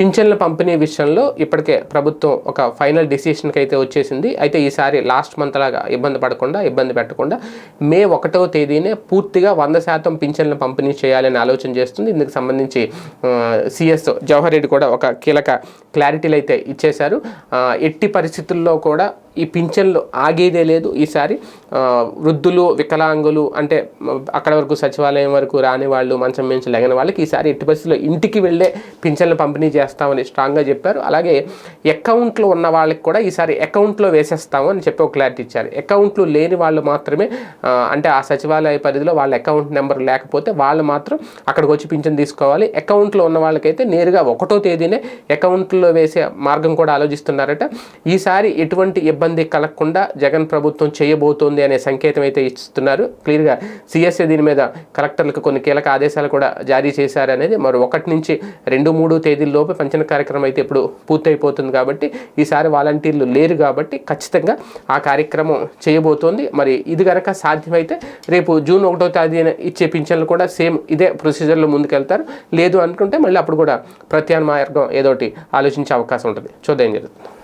పింఛన్ల పంపిణీ విషయంలో ఇప్పటికే ప్రభుత్వం ఒక ఫైనల్ డిసిషన్కి అయితే వచ్చేసింది. అయితే ఈసారి లాస్ట్ మంత్ లాగా ఇబ్బంది పడకుండా ఇబ్బంది పెట్టకుండా మే ఒకటవ తేదీనే పూర్తిగా వంద శాతం పింఛన్ల పంపిణీ చేయాలని ఆలోచన చేస్తుంది. ఇందుకు సంబంధించి సిఎస్ జవహర్ రెడ్డి కూడా ఒక కీలక క్లారిటీలు అయితే ఇచ్చేశారు ఎట్టి పరిస్థితుల్లో కూడా ఈ పింఛన్లు ఆగేదే లేదు. ఈసారి వృద్ధులు వికలాంగులు అంటే అక్కడ వరకు సచివాలయం వరకు రాని వాళ్ళు మంచం మించి లేని వాళ్ళకి ఈసారి ఎట్టి పరిస్థితుల్లో ఇంటికి వెళ్ళే పింఛన్లు పంపిణీ చేస్తామని స్ట్రాంగ్గా చెప్పారు. అలాగే అకౌంట్లో ఉన్న వాళ్ళకి కూడా ఈసారి అకౌంట్లో వేసేస్తాము అని చెప్పి ఒక క్లారిటీ ఇచ్చారు. అకౌంట్లు లేని వాళ్ళు మాత్రమే అంటే ఆ సచివాలయ పరిధిలో వాళ్ళ అకౌంట్ నెంబర్ లేకపోతే వాళ్ళు మాత్రం అక్కడికి వచ్చి పింఛన్ తీసుకోవాలి. అకౌంట్లో ఉన్న వాళ్ళకైతే నేరుగా ఒకటో తేదీనే అకౌంట్లో వేసే మార్గం కూడా ఆలోచిస్తున్నారట. ఈసారి ఎటువంటి ఇబ్బంది కలగకుండా జగన్ ప్రభుత్వం చేయబోతోంది అనే సంకేతం అయితే ఇస్తున్నారు. క్లియర్గా సిఎస్ఏ దీని మీద కలెక్టర్లకు కొన్ని కీలక ఆదేశాలు కూడా జారీ చేశారనేది మరి ఒకటి నుంచి రెండు మూడు తేదీల్లోపు పంచన కార్యక్రమం అయితే ఇప్పుడు పూర్తయిపోతుంది కాబట్టి ఈసారి వాలంటీర్లు లేరు కాబట్టి ఖచ్చితంగా ఆ కార్యక్రమం చేయబోతోంది. మరి ఇది కనుక సాధ్యమైతే రేపు జూన్ ఒకటో తేదీన ఇచ్చే పింఛన్లు కూడా సేమ్ ఇదే ప్రొసీజర్లో ముందుకెళ్తారు. లేదు అనుకుంటే మళ్ళీ అప్పుడు కూడా ప్రత్యామ్నాయ మార్గం ఏదోటి ఆలోచించే అవకాశం ఉంటుంది. చూద్దాం జరుగుతుంది.